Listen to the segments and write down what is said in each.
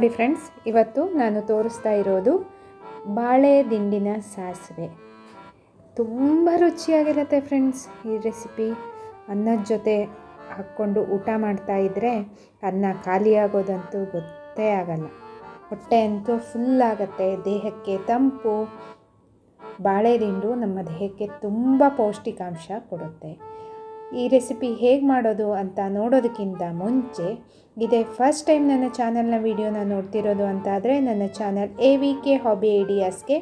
ನೋಡಿ ಫ್ರೆಂಡ್ಸ್, ಇವತ್ತು ನಾನು ತೋರಿಸ್ತಾ ಇರೋದು ಬಾಳೆ ದಿಂಡಿನ ಸಾಸಿವೆ. ತುಂಬ ರುಚಿಯಾಗಿರುತ್ತೆ ಫ್ರೆಂಡ್ಸ್ ಈ ರೆಸಿಪಿ. ಅನ್ನದ ಜೊತೆ ಹಾಕ್ಕೊಂಡು ಊಟ ಮಾಡ್ತಾ ಇದ್ದರೆ ಅನ್ನ ಖಾಲಿಯಾಗೋದಂತೂ ಗೊತ್ತೇ ಆಗಲ್ಲ. ಹೊಟ್ಟೆ ಅಂತೂ ಫುಲ್ ಆಗುತ್ತೆ, ದೇಹಕ್ಕೆ ತಂಪು. ಬಾಳೆ ದಿಂಡು ನಮ್ಮ ದೇಹಕ್ಕೆ ತುಂಬ ಪೌಷ್ಟಿಕಾಂಶ ಕೊಡುತ್ತೆ. ಈ ರೆಸಿಪಿ ಹೇಗೆ ಮಾಡೋದು ಅಂತ ನೋಡೋದಕ್ಕಿಂತ ಮುಂಚೆ, ಇದೇ ಫಸ್ಟ್ ಟೈಮ್ ನನ್ನ ಚಾನಲ್ನ ವೀಡಿಯೋನ ನೋಡ್ತಿರೋದು ಅಂತಾದರೆ ನನ್ನ channel A V K hobby ಐಡಿಯಾಸ್ಗೆ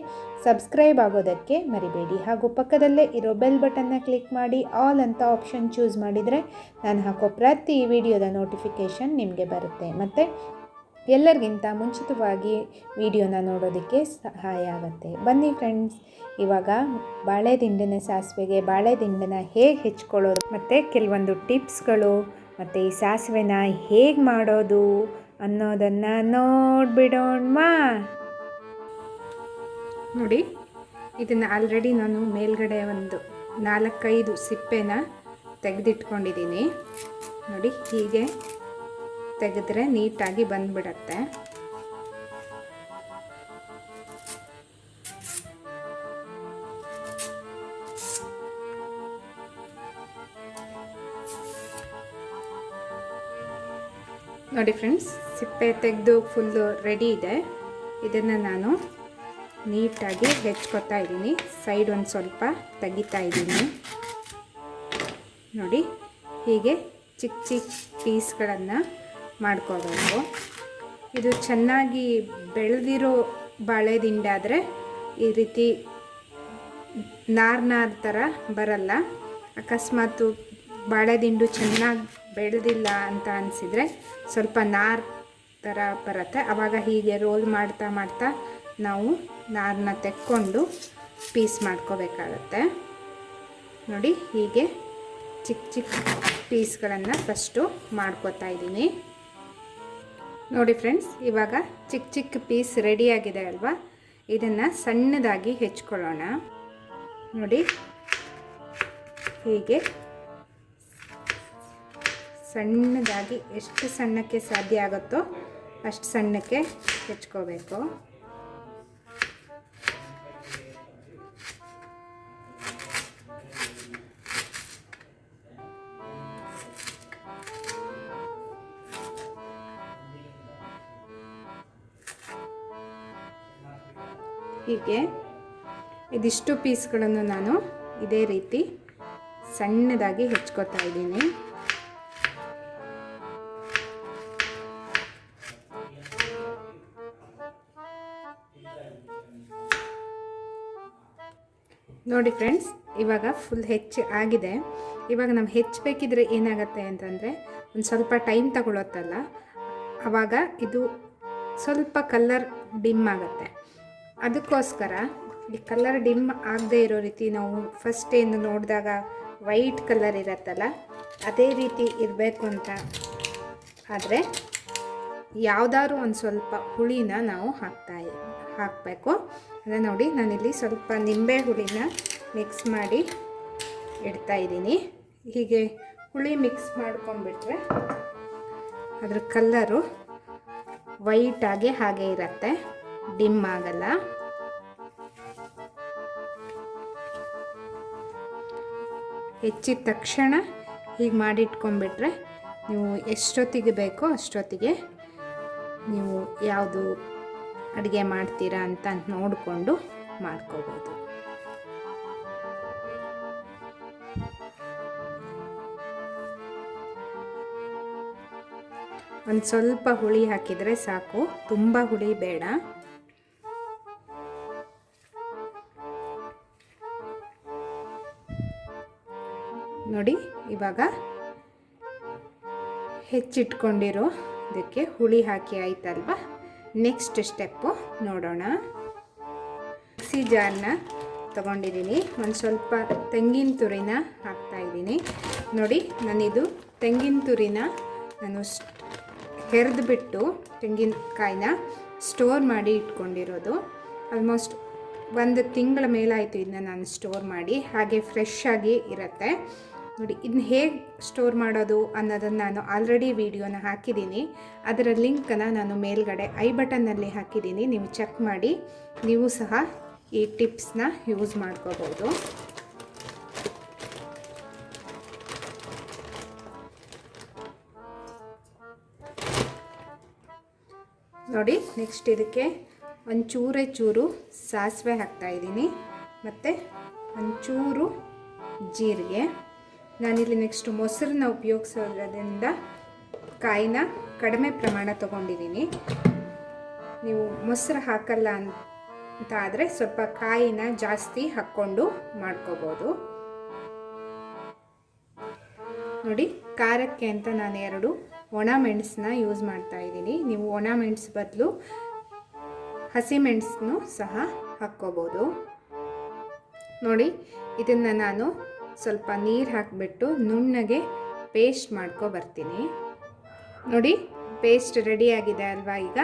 subscribe ಆಗೋದಕ್ಕೆ ಮರಿಬೇಡಿ. ಹಾಗೂ ಪಕ್ಕದಲ್ಲೇ ಇರೋ ಬೆಲ್ ಬಟನ್ನ ಕ್ಲಿಕ್ ಮಾಡಿ ಆಲ್ ಅಂತ ಆಪ್ಷನ್ ಚೂಸ್ ಮಾಡಿದರೆ ನಾನು ಹಾಕೋ ಪ್ರತಿ ವಿಡಿಯೋದ ನೋಟಿಫಿಕೇಷನ್ ನಿಮಗೆ ಬರುತ್ತೆ. ಮತ್ತು ಎಲ್ಲರಿಗಿಂತ ಮುಂಚಿತವಾಗಿ ವಿಡಿಯೋನ ನೋಡೋದಕ್ಕೆ ಸಹಾಯ ಆಗುತ್ತೆ. ಬನ್ನಿ ಫ್ರೆಂಡ್ಸ್ ಇವಾಗ ಬಾಳೆ ದಿಂಡಿನ ಸಾಸಿವೆಗೆ ಬಾಳೆ ದಿಂಡನ್ನ ಹೇಗೆ ಹೆಚ್ಕೊಳ್ಳೋದು, ಮತ್ತು ಕೆಲವೊಂದು ಟಿಪ್ಸ್ಗಳು, ಮತ್ತು ಈ ಸಾಸಿವೆನ ಹೇಗೆ ಮಾಡೋದು ಅನ್ನೋದನ್ನು ನೋಡಿಬಿಡೋಣ ನೋಡಿ, ಇದನ್ನು ಆಲ್ರೆಡಿ ನಾನು ಮೇಲ್ಗಡೆ ಒಂದು ನಾಲ್ಕೈದು ಸಿಪ್ಪೆನ ತೆಗೆದಿಟ್ಕೊಂಡಿದ್ದೀನಿ. ನೋಡಿ, ಹೀಗೆ ತೆಗೆದ್ರೆ ನೀಟಾಗಿ ಬಂದ್ಬಿಡತ್ತೆ. ನೋಡಿ ಫ್ರೆಂಡ್ಸ್, ಸಿಪ್ಪೆ ತೆಗೆದು ಫುಲ್ಲು ರೆಡಿ ಇದೆ. ಇದನ್ನು ನಾನು ನೀಟಾಗಿ ಹೆಚ್ಕೊತಾ ಇದ್ದೀನಿ. ಸೈಡ್ ಒಂದು ಸ್ವಲ್ಪ ತೆಗಿತಾ ಇದ್ದೀನಿ. ನೋಡಿ, ಹೀಗೆ ಚಿಕ್ಕ ಚಿಕ್ಕ ಪೀಸ್ಗಳನ್ನು ಮಾಡ್ಕೋಬೇಕು ಇದು ಚೆನ್ನಾಗಿ ಬೆಳೆದಿರೋ ಬಾಳೆದಿಂಡಾದರೆ ಈ ರೀತಿ ನಾರ್ನಾರ್ ನಾರ್ ಥರ ಬರಲ್ಲ. ಅಕಸ್ಮಾತು ಬಾಳೆದಿಂಡು ಚೆನ್ನಾಗಿ ಬೆಳೆದಿಲ್ಲ ಅಂತ ಅನಿಸಿದರೆ ಸ್ವಲ್ಪ ನಾರ್ ಥರ ಬರುತ್ತೆ. ಆವಾಗ ಹೀಗೆ ರೋಲ್ ಮಾಡ್ತಾ ಮಾಡ್ತಾ ನಾವು ನಾರನ್ನ ತೆಕ್ಕೊಂಡು ಪೀಸ್ ಮಾಡ್ಕೋಬೇಕಾಗತ್ತೆ. ನೋಡಿ ಹೀಗೆ ಚಿಕ್ಕ ಚಿಕ್ಕ ಪೀಸ್ಗಳನ್ನು ಫಸ್ಟು ಮಾಡ್ಕೋತಾ ಇದ್ದೀನಿ. ನೋಡಿ ಫ್ರೆಂಡ್ಸ್, ಇವಾಗ ಚಿಕ್ಕ ಚಿಕ್ಕ ಪೀಸ್ ರೆಡಿಯಾಗಿದೆ ಅಲ್ವಾ? ಇದನ್ನು ಸಣ್ಣದಾಗಿ ಹೆಚ್ಕೊಳ್ಳೋಣ. ನೋಡಿ, ಹೀಗೆ ಸಣ್ಣದಾಗಿ ಎಷ್ಟು ಸಣ್ಣಕ್ಕೆ ಸಾಧ್ಯ ಆಗುತ್ತೋ ಅಷ್ಟು ಸಣ್ಣಕ್ಕೆ ಹೆಚ್ಕೋಬೇಕು. ಹೀಗೆ ಇದಿಷ್ಟು ಪೀಸ್ಗಳನ್ನು ನಾನು ಇದೇ ರೀತಿ ಸಣ್ಣದಾಗಿ ಹೆಚ್ಕೋತಾ ಇದ್ದೀನಿ. ನೋಡಿ ಫ್ರೆಂಡ್ಸ್, ಇವಾಗ ಫುಲ್ ಹೆಚ್ಚು ಆಗಿದೆ. ಇವಾಗ ನಾವು ಹೆಚ್ಚಬೇಕಿದ್ರೆ ಏನಾಗುತ್ತೆ ಅಂತಂದರೆ ಒಂದು ಸ್ವಲ್ಪ ಟೈಮ್ ತಗೊಳತ್ತಲ್ಲ ಆವಾಗ ಇದು ಸ್ವಲ್ಪ ಕಲ್ಲರ್ ಡಿಮ್ ಆಗುತ್ತೆ. ಅದಕ್ಕೋಸ್ಕರ ಈ ಕಲರ್ ಡಿಮ್ ಆಗದೇ ಇರೋ ರೀತಿ ನಾವು ಫಸ್ಟ್ ಏನು ನೋಡಿದಾಗ ವೈಟ್ ಕಲರ್ ಇರತ್ತಲ್ಲ, ಅದೇ ರೀತಿ ಇರಬೇಕು ಅಂತ ಆದರೆ ಯಾವುದಾದ್ರು ಒಂದು ಸ್ವಲ್ಪ ಹುಳಿನ ನಾವು ಹಾಕ್ತಾ ಹಾಕಬೇಕು. ಅಂದರೆ ನೋಡಿ ನಾನಿಲ್ಲಿ ಸ್ವಲ್ಪ ನಿಂಬೆ ಹುಳಿನ ಮಿಕ್ಸ್ ಮಾಡಿ ಇಡ್ತಾ ಇದ್ದೀನಿ. ಹೀಗೆ ಹುಳಿ ಮಿಕ್ಸ್ ಮಾಡ್ಕೊಂಡ್ಬಿಟ್ರೆ ಅದ್ರ ಕಲ್ಲರು ವೈಟಾಗಿ ಹಾಗೆ ಇರತ್ತೆ. ಡಿಮ್ ಆಗಲ್ಲ. ಹೆಚ್ಚಿದ ತಕ್ಷಣ ಹೀಗೆ ಮಾಡಿಟ್ಕೊಂಡ್ಬಿಟ್ರೆ ನೀವು ಎಷ್ಟೊತ್ತಿಗೆ ಬೇಕೋ ಅಷ್ಟೊತ್ತಿಗೆ ನೀವು ಯಾವುದು ಅಡುಗೆ ಮಾಡ್ತೀರಾ ಅಂತ ನೋಡಿಕೊಂಡು ಮಾಡ್ಕೋಬೋದು. ಒಂದು ಸ್ವಲ್ಪ ಹುಳಿ ಹಾಕಿದರೆ ಸಾಕು. ತುಂಬ ಹುಳಿ ಬೇಡ. ನೋಡಿ, ಇವಾಗ ಹೆಚ್ಚಿಟ್ಕೊಂಡಿರೋ ಇದಕ್ಕೆ ಹುಳಿ ಹಾಕಿ ಆಯ್ತಲ್ವ? ನೆಕ್ಸ್ಟ್ ಸ್ಟೆಪ್ಪು ನೋಡೋಣ. ಮಿಕ್ಸಿ ಜಾರ್ನ ತೊಗೊಂಡಿದ್ದೀನಿ. ಒಂದು ಸ್ವಲ್ಪ ತೆಂಗಿನ ತುರಿನ ಹಾಕ್ತಾಯಿದ್ದೀನಿ ನೋಡಿ, ನಾನಿದು ತೆಂಗಿನ ತುರಿನ ನಾನು ಹೆರೆದ್ಬಿಟ್ಟು ತೆಂಗಿನಕಾಯಿನ ಸ್ಟೋರ್ ಮಾಡಿ ಇಟ್ಕೊಂಡಿರೋದು. ಆಲ್ಮೋಸ್ಟ್ ಒಂದು ತಿಂಗಳ ಮೇಲಾಯಿತು ಇದನ್ನ ನಾನು ಸ್ಟೋರ್ ಮಾಡಿ. ಹಾಗೆ ಫ್ರೆಶ್ ಆಗಿ ಇರುತ್ತೆ. ನೋಡಿ ಇದನ್ನ ಹೇಗೆ ಸ್ಟೋರ್ ಮಾಡೋದು ಅನ್ನೋದನ್ನು ನಾನು ಆಲ್ರೆಡಿ ವಿಡಿಯೋನ ಹಾಕಿದ್ದೀನಿ. ಅದರ ಲಿಂಕನ್ನು ನಾನು ಮೇಲ್ಗಡೆ ಐ ಬಟನ್ನಲ್ಲಿ ಹಾಕಿದ್ದೀನಿ. ನೀವು ಚೆಕ್ ಮಾಡಿ, ನೀವು ಸಹ ಈ ಟಿಪ್ಸ್ನ ಯೂಸ್ ಮಾಡ್ಕೋಬೋದು. ನೋಡಿ ನೆಕ್ಸ್ಟ್ ಇದಕ್ಕೆ ಒಂಚೂರೇ ಚೂರು ಸಾಸಿವೆ ಹಾಕ್ತಾಯಿದ್ದೀನಿ ಮತ್ತು ಒಂಚೂರು ಜೀರಿಗೆ. ನಾನಿಲ್ಲಿ ನೆಕ್ಸ್ಟ್ ಮೊಸರನ್ನ ಉಪಯೋಗಿಸೋದ್ರಿಂದ ಕಾಯಿನ ಕಡಿಮೆ ಪ್ರಮಾಣ ತೊಗೊಂಡಿದ್ದೀನಿ. ನೀವು ಮೊಸರು ಹಾಕಲ್ಲ ಅಂತ ಆದರೆ ಸ್ವಲ್ಪ ಕಾಯಿನ ಜಾಸ್ತಿ ಹಾಕ್ಕೊಂಡು ಮಾಡ್ಕೋಬೋದು. ನೋಡಿ, ಖಾರಕ್ಕೆ ಅಂತ ನಾನು ಎರಡು ಒಣ ಮೆಣಸನ್ನ ಯೂಸ್ ಮಾಡ್ತಾ ಇದ್ದೀನಿ. ನೀವು ಒಣ ಮೆಣಸು ಬದಲು ಹಸಿಮೆಣಸನ್ನು ಸಹ ಹಾಕ್ಕೋಬೋದು. ನೋಡಿ, ಇದನ್ನು ನಾನು ಸ್ವಲ್ಪ ನೀರು ಹಾಕಿಬಿಟ್ಟು ನುಣ್ಣಗೆ ಪೇಸ್ಟ್ ಮಾಡ್ಕೊ ಬರ್ತೀನಿ. ನೋಡಿ ಪೇಸ್ಟ್ ರೆಡಿಯಾಗಿದೆ ಅಲ್ವಾ ಈಗ?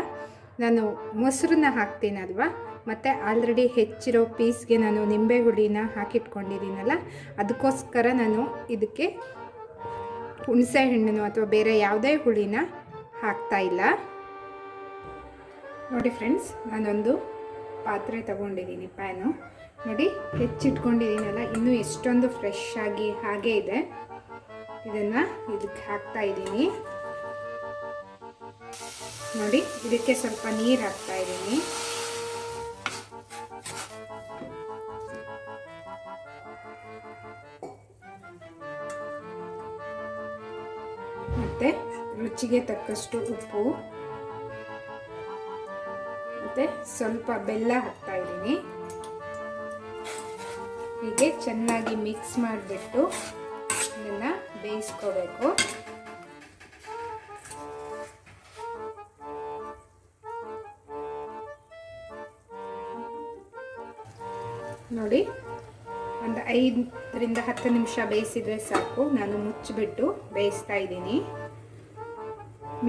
ನಾನು ಮೊಸರನ್ನ ಹಾಕ್ತೀನಲ್ವಾ? ಮತ್ತು ಆಲ್ರೆಡಿ ಹೆಚ್ಚಿರೋ ಪೀಸ್ಗೆ ನಾನು ನಿಂಬೆ ಹುಳಿನ ಹಾಕಿಟ್ಕೊಂಡಿದ್ದೀನಲ್ಲ, ಅದಕ್ಕೋಸ್ಕರ ನಾನು ಇದಕ್ಕೆ ಹುಣಸೆ ಹಣ್ಣು ಅಥವಾ ಬೇರೆ ಯಾವುದೇ ಹುಳಿನ ಹಾಕ್ತಾ ಇಲ್ಲ. ನೋಡಿ ಫ್ರೆಂಡ್ಸ್ ನಾನೊಂದು ಪಾತ್ರೆ ತಗೊಂಡಿದ್ದೀನಿ ಪ್ಯಾನು. ನೋಡಿ, ಹೆಚ್ಚಿಟ್ಕೊಂಡಿದ್ದೀನಲ್ಲ, ಇನ್ನೂ ಎಷ್ಟೊಂದು ಫ್ರೆಶ್ ಆಗಿ ಹಾಗೆ ಇದೆ. ಇದನ್ನು ಇದಕ್ಕೆ ಹಾಕ್ತಾ ಇದ್ದೀನಿ. ನೋಡಿ, ಇದಕ್ಕೆ ಸ್ವಲ್ಪ ನೀರು ಹಾಕ್ತಾ ಇದ್ದೀನಿ. ಮತ್ತು ರುಚಿಗೆ ತಕ್ಕಷ್ಟು ಉಪ್ಪು. ಮತ್ತು ಸ್ವಲ್ಪ ಬೆಲ್ಲ ಹಾಕ್ತಾ ಇದ್ದೀನಿ. ಹೀಗೆ ಚೆನ್ನಾಗಿ ಮಿಕ್ಸ್ ಮಾಡಿಬಿಟ್ಟು ಇದನ್ನ ಬೇಯಿಸ್ಕೋಬೇಕು. ನೋಡಿ, ಒಂದು ಐದರಿಂದ ಹತ್ತು ನಿಮಿಷ ಬೇಯಿಸಿದ್ರೆ ಸಾಕು. ನಾನು ಮುಚ್ಚಿಬಿಟ್ಟು ಬೇಯಿಸ್ತಾ ಇದ್ದೀನಿ.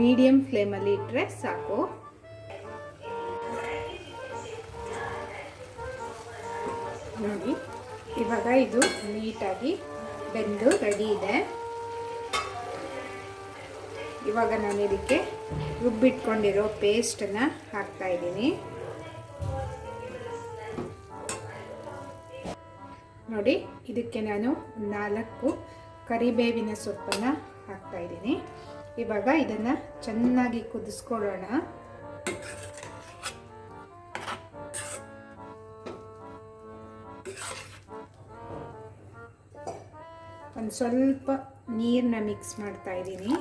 ಮೀಡಿಯಮ್ ಫ್ಲೇಮಲ್ಲಿ ಇಟ್ಟರೆ ಸಾಕು. ನೋಡಿ. ಇವಾಗ ಇದು ನೀಟಾಗಿ ಬೆಂದು ರೆಡಿ ಇದೆ. ಇವಾಗ ನಾನು ಇದಕ್ಕೆ ರುಬ್ಬಿಟ್ಕೊಂಡಿರೋ ಪೇಸ್ಟನ್ನು ಹಾಕ್ತಾ ಇದ್ದೀನಿ. ನೋಡಿ, ಇದಕ್ಕೆ ನಾನು ನಾಲ್ಕು ಕರಿಬೇವಿನ ಸೊಪ್ಪನ್ನು ಹಾಕ್ತಾ ಇದ್ದೀನಿ. ಇವಾಗ ಇದನ್ನು ಚೆನ್ನಾಗಿ ಕುದಿಸ್ಕೊಳ್ಳೋಣ. ಒಂದು ಸ್ವಲ್ಪ ನೀರನ್ನ ಮಿಕ್ಸ್ ಮಾಡ್ತಾ ಇದ್ದೀನಿ.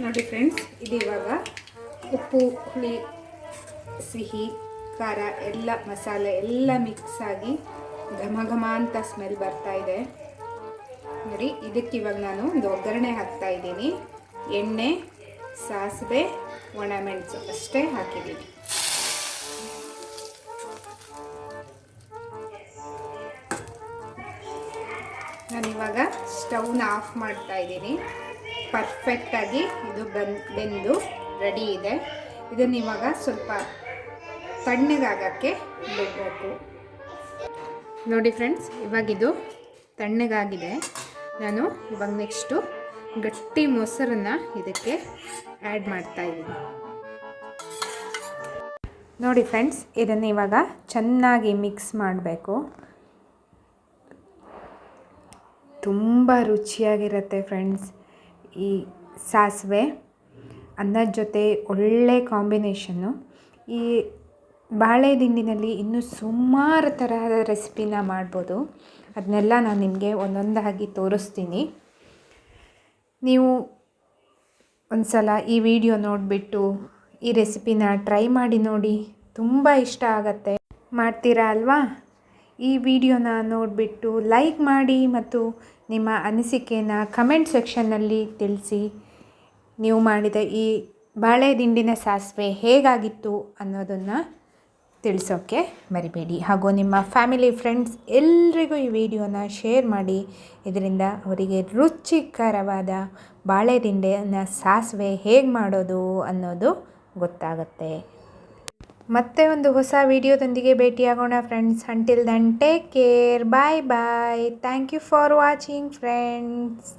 ನೋಡಿ ಫ್ರೆಂಡ್ಸ್ ಇದು ಇವಾಗ ಉಪ್ಪು ಹುಳಿ ಸಿಹಿ ಖಾರ, ಎಲ್ಲ ಮಸಾಲೆ, ಎಲ್ಲ ಮಿಕ್ಸ್ ಆಗಿ ಘಮ ಘಮ ಅಂತ ಸ್ಮೆಲ್ ಬರ್ತಾ ಇದೆ. ನೋಡಿ, ಇದಕ್ಕೆ ಇವಾಗ ನಾನು ಒಂದು ಒಗ್ಗರಣೆ ಹಾಕ್ತಾ ಇದ್ದೀನಿ. ಎಣ್ಣೆ, ಸಾಸಿವೆ, ಒಣಮೆಣಸು ಅಷ್ಟೇ ಹಾಕಿದ್ದೀನಿ. ನಾನಿವಾಗ ಸ್ಟವ್ನ ಆಫ್ ಮಾಡ್ತಾ ಇದ್ದೀನಿ. ಪರ್ಫೆಕ್ಟಾಗಿ ಇದು ಬಂದು, ಬೆಂದು ರೆಡಿ ಇದೆ. ಇದನ್ನು ಇವಾಗ ಸ್ವಲ್ಪ ತಣ್ಣಗಾಗಕ್ಕೆ ಬಿಡಬೇಕು. ನೋಡಿ ಫ್ರೆಂಡ್ಸ್ ಇವಾಗಿದು ತಣ್ಣಗಾಗಿದೆ. ನಾನು ಇವಾಗ ನೆಕ್ಸ್ಟು ಗಟ್ಟಿ ಮೊಸರನ್ನು ಇದಕ್ಕೆ ಆ್ಯಡ್ ಮಾಡ್ತಾ ಇದ್ದೀನಿ. ನೋಡಿ ಫ್ರೆಂಡ್ಸ್ ಇದನ್ನು ಇವಾಗ ಚೆನ್ನಾಗಿ ಮಿಕ್ಸ್ ಮಾಡಬೇಕು. ತುಂಬ ರುಚಿಯಾಗಿರುತ್ತೆ ಫ್ರೆಂಡ್ಸ್ ಈ ಸಾಸಿವೆ ಅನ್ನದ ಜೊತೆ ಒಳ್ಳೆ ಕಾಂಬಿನೇಷನ್ನು ಈ ಬಾಳೆ ದಿಂಡಿನಲ್ಲಿ ಇನ್ನೂ ಸುಮಾರು ತರಹದ ರೆಸಿಪಿನ ಮಾಡ್ಬೋದು. ಅದನ್ನೆಲ್ಲ ನಾನು ನಿಮಗೆ ಒಂದೊಂದಾಗಿ ತೋರಿಸ್ತೀನಿ. ನೀವು ಒಂದು ಸಲ ಈ ವಿಡಿಯೋ ನೋಡಿಬಿಟ್ಟು ಈ ರೆಸಿಪಿನ ಟ್ರೈ ಮಾಡಿ ನೋಡಿ, ತುಂಬ ಇಷ್ಟ ಆಗತ್ತೆ. ಮಾಡ್ತೀರಾ ಅಲ್ವಾ? ಈ ವಿಡಿಯೋನ ನೋಡಿಬಿಟ್ಟು ಲೈಕ್ ಮಾಡಿ ಮತ್ತು ನಿಮ್ಮ ಅನಿಸಿಕೆನ ಕಮೆಂಟ್ ಸೆಕ್ಷನ್ನಲ್ಲಿ ತಿಳಿಸಿ. ನೀವು ಮಾಡಿದ ಈ ಬಾಳೆ ದಿಂಡಿನ ಸಾಸಿವೆ ಹೇಗಾಗಿತ್ತು ಅನ್ನೋದನ್ನು ತಿಳಿಸೋಕ್ಕೆ ಮರಿಬೇಡಿ. ಹಾಗೂ ನಿಮ್ಮ ಫ್ಯಾಮಿಲಿ, ಫ್ರೆಂಡ್ಸ್ ಎಲ್ರಿಗೂ ಈ ವಿಡಿಯೋನ ಶೇರ್ ಮಾಡಿ. ಇದರಿಂದ ಅವರಿಗೆ ರುಚಿಕರವಾದ ಬಾಳೆದಿಂಡೆನ ಸಾಸಿವೆ ಹೇಗೆ ಮಾಡೋದು ಅನ್ನೋದು ಗೊತ್ತಾಗುತ್ತೆ. ಮತ್ತೆ ಒಂದು ಹೊಸ ವಿಡಿಯೋದೊಂದಿಗೆ ಭೇಟಿಯಾಗೋಣ friends. Until then take care bye bye thank you for watching friends